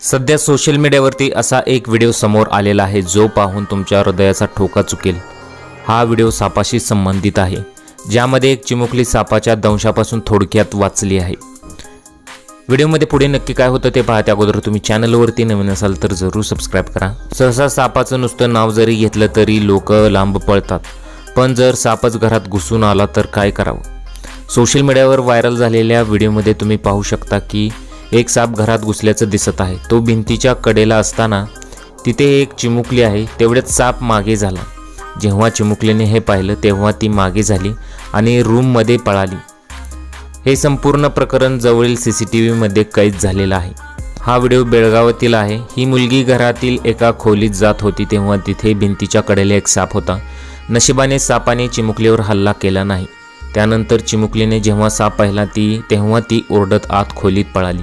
सध्या सोशल मीडियावरती असा एक व्हिडिओ समोर आलेला आहे जो पाहून तुमच्या हृदयाचा ठोका चुकेल. हा व्हिडिओ सापाशी संबंधित आहे ज्यामध्ये एक चिमुकली सापाच्या दंशापासून थोडक्यात वाचली आहे. व्हिडिओमध्ये पुढे नक्की काय होतं ते पाहते अगोदर तुम्ही चॅनलवरती नवीन असाल तर जरूर सबस्क्राईब करा. सहसा सापाचं नुसतं नाव जरी घेतलं तरी लोक लांब पळतात. पण जर सापच घरात घुसून आला तर काय करावं? सोशल मीडियावर व्हायरल झालेल्या व्हिडिओमध्ये तुम्ही पाहू शकता की एक साप घरात घुसल्याचं दिसत आहे. तो भिंतीच्या कडेला असताना तिथे एक चिमुकली आहे. तेवढ्यात साप मागे झाला. जेव्हा चिमुकलीने हे पाहिलं तेव्हा ती मागे झाली आणि रूममध्ये पळाली. हे संपूर्ण प्रकरण जवळील सी सी टी व्हीमध्ये कैद झालेलं आहे. हा व्हिडिओ बेळगावातील आहे. ही मुलगी घरातील एका खोलीत जात होती तेव्हा तिथे भिंतीच्या कडेला एक साप होता. नशिबाने सापाने चिमुकलीवर हल्ला केला नाही. त्यानंतर चिमुकलीने जेव्हा साप पाहिला ती तेव्हा ती ओरडत आत खोलीत पळाली.